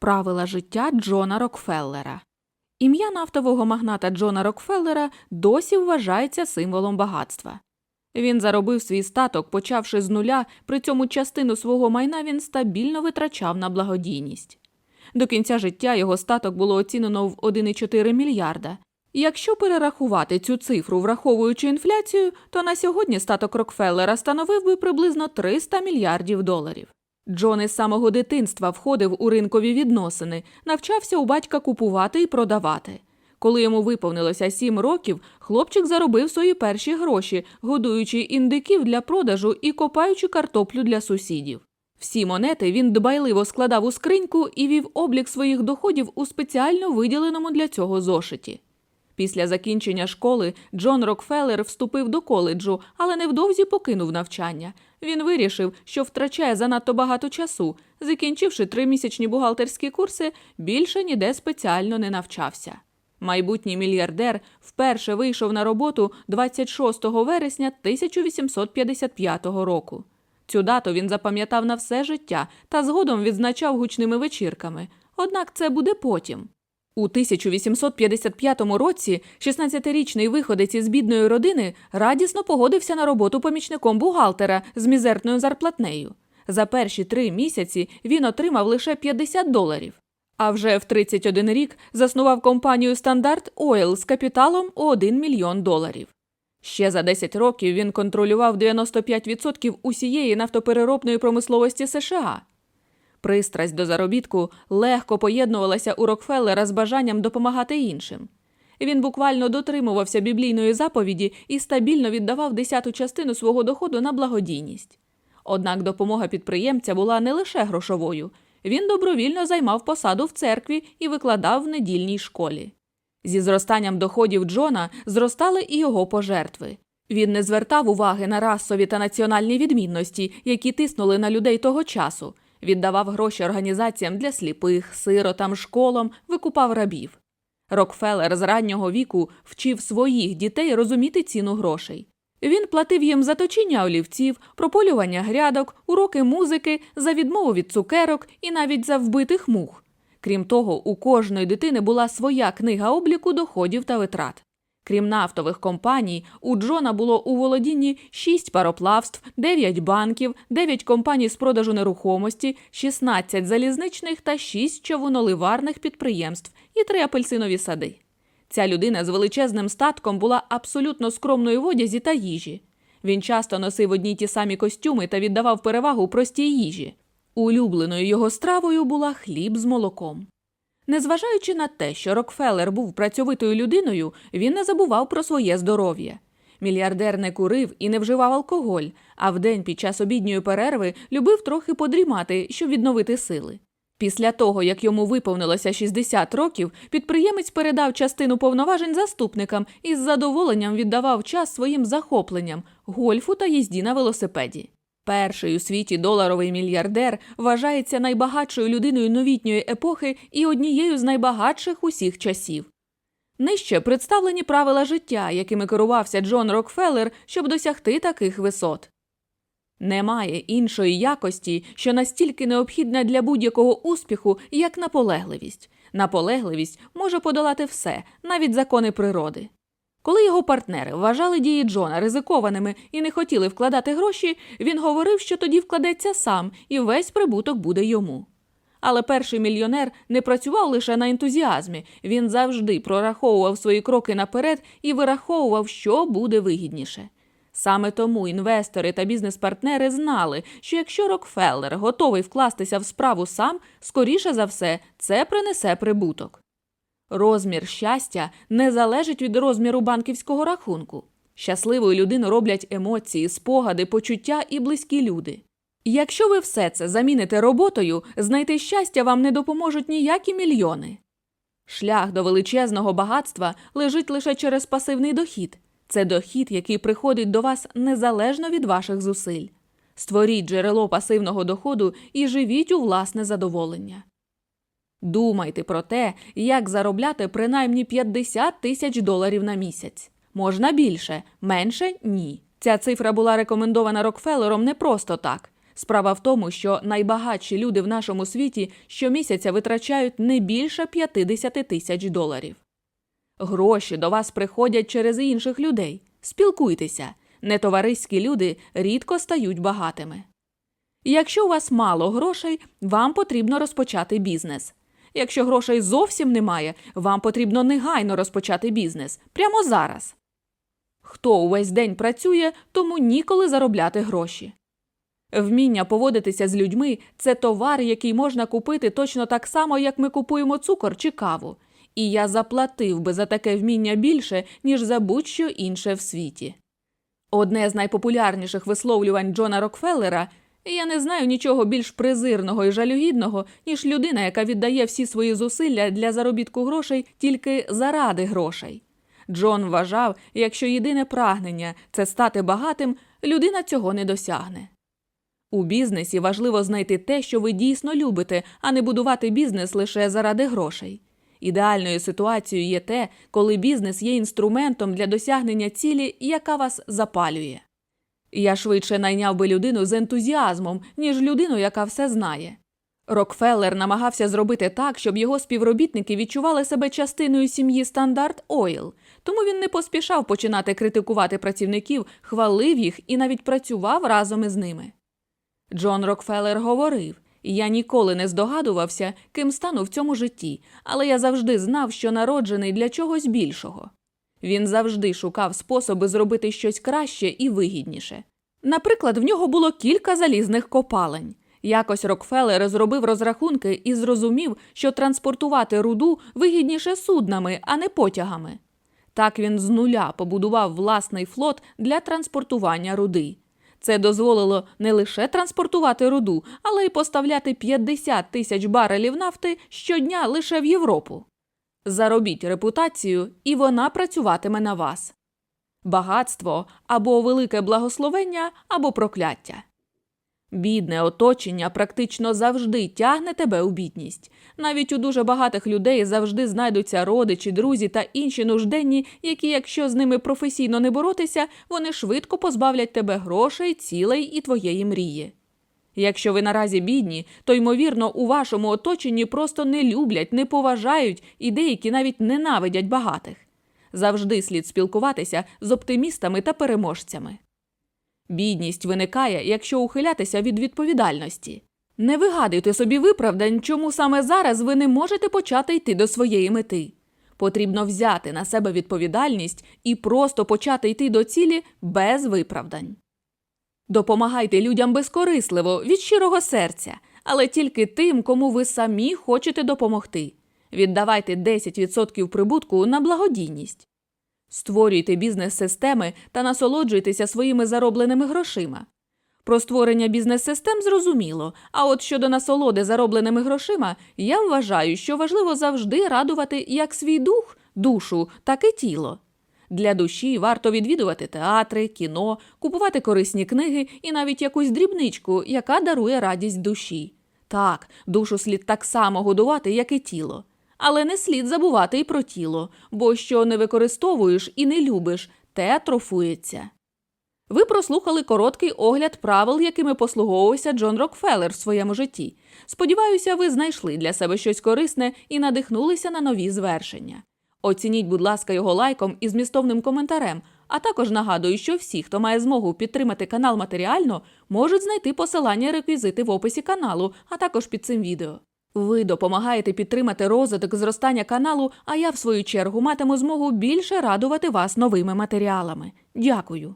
Правила життя Джона Рокфеллера. Ім'я нафтового магната Джона Рокфеллера досі вважається символом багатства. Він заробив свій статок, почавши з нуля, при цьому частину свого майна він стабільно витрачав на благодійність. До кінця життя його статок було оцінено в 1,4 мільярда. Якщо перерахувати цю цифру, враховуючи інфляцію, то на сьогодні статок Рокфеллера становив би приблизно 300 мільярдів доларів. Джон із самого дитинства входив у ринкові відносини, навчався у батька купувати і продавати. Коли йому виповнилося сім років, хлопчик заробив свої перші гроші, годуючи індиків для продажу і копаючи картоплю для сусідів. Всі монети він дбайливо складав у скриньку і вів облік своїх доходів у спеціально виділеному для цього зошиті. Після закінчення школи Джон Рокфеллер вступив до коледжу, але невдовзі покинув навчання. Він вирішив, що втрачає занадто багато часу. Закінчивши тримісячні бухгалтерські курси, більше ніде спеціально не навчався. Майбутній мільярдер вперше вийшов на роботу 26 вересня 1855 року. Цю дату він запам'ятав на все життя та згодом відзначав гучними вечірками. Однак це буде потім. У 1855 році 16-річний виходець із бідної родини радісно погодився на роботу помічником бухгалтера з мізерною зарплатнею. За перші три місяці він отримав лише 50 доларів. А вже в 31 рік заснував компанію Стандарт Ойл з капіталом у 1 мільйон доларів. Ще за 10 років він контролював 95% усієї нафтопереробної промисловості США. Пристрасть до заробітку легко поєднувалася у Рокфеллера з бажанням допомагати іншим. Він буквально дотримувався біблійної заповіді і стабільно віддавав десяту частину свого доходу на благодійність. Однак допомога підприємця була не лише грошовою. Він добровільно займав посаду в церкві і викладав в недільній школі. Зі зростанням доходів Джона зростали і його пожертви. Він не звертав уваги на расові та національні відмінності, які тиснули на людей того часу, віддавав гроші організаціям для сліпих, сиротам, школам, викупав рабів. Рокфеллер з раннього віку вчив своїх дітей розуміти ціну грошей. Він платив їм за точіння олівців, прополювання грядок, уроки музики, за відмову від цукерок і навіть за вбитих мух. Крім того, у кожної дитини була своя книга обліку доходів та витрат. Крім нафтових компаній, у Джона було у володінні 6 пароплавств, 9 банків, 9 компаній з продажу нерухомості, 16 залізничних та 6 човуноливарних підприємств і 3 апельсинові сади. Ця людина з величезним статком була абсолютно скромною в одязі та їжі. Він часто носив одні й ті самі костюми та віддавав перевагу простій їжі. Улюбленою його стравою була хліб з молоком. Незважаючи на те, що Рокфеллер був працьовитою людиною, він не забував про своє здоров'я. Мільярдер не курив і не вживав алкоголь, а вдень під час обідньої перерви любив трохи подрімати, щоб відновити сили. Після того, як йому виповнилося 60 років, підприємець передав частину повноважень заступникам і з задоволенням віддавав час своїм захопленням гольфу та їзді на велосипеді. Перший у світі доларовий мільярдер вважається найбагатшою людиною новітньої епохи і однією з найбагатших усіх часів. Нижче представлені правила життя, якими керувався Джон Рокфеллер, щоб досягти таких висот. Немає іншої якості, що настільки необхідна для будь-якого успіху, як наполегливість. Наполегливість може подолати все, навіть закони природи. Коли його партнери вважали дії Джона ризикованими і не хотіли вкладати гроші, він говорив, що тоді вкладеться сам і весь прибуток буде йому. Але перший мільйонер не працював лише на ентузіазмі, він завжди прораховував свої кроки наперед і вираховував, що буде вигідніше. Саме тому інвестори та бізнес-партнери знали, що якщо Рокфеллер готовий вкластися в справу сам, скоріше за все, це принесе прибуток. Розмір щастя не залежить від розміру банківського рахунку. Щасливою людину роблять емоції, спогади, почуття і близькі люди. Якщо ви все це заміните роботою, знайти щастя вам не допоможуть ніякі мільйони. Шлях до величезного багатства лежить лише через пасивний дохід. Це дохід, який приходить до вас незалежно від ваших зусиль. Створіть джерело пасивного доходу і живіть у власне задоволення. Думайте про те, як заробляти принаймні 50 тисяч доларів на місяць. Можна більше, менше ні. Ця цифра була рекомендована Рокфеллером не просто так. Справа в тому, що найбагатші люди в нашому світі щомісяця витрачають не більше 50 тисяч доларів. Гроші до вас приходять через інших людей. Спілкуйтеся. Нетовариські люди рідко стають багатими. Якщо у вас мало грошей, вам потрібно розпочати бізнес. Якщо грошей зовсім немає, вам потрібно негайно розпочати бізнес прямо зараз. Хто увесь день працює, тому ніколи заробляти гроші. Вміння поводитися з людьми це товар, який можна купити точно так само, як ми купуємо цукор чи каву. І я заплатив би за таке вміння більше, ніж за будь-що інше в світі. Одне з найпопулярніших висловлювань Джона Рокфеллера я не знаю нічого більш презирного і жалюгідного, ніж людина, яка віддає всі свої зусилля для заробітку грошей тільки заради грошей. Джон вважав, якщо єдине прагнення це стати багатим, людина цього не досягне. У бізнесі важливо знайти те, що ви дійсно любите, а не будувати бізнес лише заради грошей. Ідеальною ситуацією є те, коли бізнес є інструментом для досягнення цілі, яка вас запалює. Я швидше найняв би людину з ентузіазмом, ніж людину, яка все знає. Рокфеллер намагався зробити так, щоб його співробітники відчували себе частиною сім'ї Стандарт Ойл, тому він не поспішав починати критикувати працівників, хвалив їх і навіть працював разом із ними. Джон Рокфеллер говорив: я ніколи не здогадувався, ким стану в цьому житті, але я завжди знав, що народжений для чогось більшого. Він завжди шукав способи зробити щось краще і вигідніше. Наприклад, в нього було кілька залізних копалень. Якось Рокфеллер зробив розрахунки і зрозумів, що транспортувати руду вигідніше суднами, а не потягами. Так він з нуля побудував власний флот для транспортування руди. Це дозволило не лише транспортувати руду, але й поставляти 50 тисяч барелів нафти щодня лише в Європу. Заробіть репутацію, і вона працюватиме на вас. Багатство або велике благословення, або прокляття. Бідне оточення практично завжди тягне тебе у бідність. Навіть у дуже багатих людей завжди знайдуться родичі, друзі та інші нужденні, які, якщо з ними професійно не боротися, вони швидко позбавлять тебе грошей, цілей і твоєї мрії. Якщо ви наразі бідні, то ймовірно у вашому оточенні просто не люблять, не поважають і деякі навіть ненавидять багатих. Завжди слід спілкуватися з оптимістами та переможцями. Бідність виникає, якщо ухилятися від відповідальності. Не вигадуйте собі виправдань, чому саме зараз ви не можете почати йти до своєї мети. Потрібно взяти на себе відповідальність і просто почати йти до цілі без виправдань. Допомагайте людям безкорисливо, від щирого серця, але тільки тим, кому ви самі хочете допомогти. Віддавайте 10% прибутку на благодійність. Створюйте бізнес-системи та насолоджуйтеся своїми заробленими грошима. Про створення бізнес-систем зрозуміло, а от щодо насолоди заробленими грошима, я вважаю, що важливо завжди радувати як свій дух, душу, так і тіло. Для душі варто відвідувати театри, кіно, купувати корисні книги і навіть якусь дрібничку, яка дарує радість душі. Так, душу слід так само годувати, як і тіло. Але не слід забувати і про тіло, бо що не використовуєш і не любиш, те атрофується. Ви прослухали короткий огляд правил, якими послуговувався Джон Рокфеллер в своєму житті. Сподіваюся, ви знайшли для себе щось корисне і надихнулися на нові звершення. Оцініть, будь ласка, його лайком і змістовним коментарем, а також нагадую, що всі, хто має змогу підтримати канал матеріально, можуть знайти посилання реквізити в описі каналу, а також під цим відео. Ви допомагаєте підтримати розвиток зростання каналу, а я, в свою чергу, матиму змогу більше радувати вас новими матеріалами. Дякую.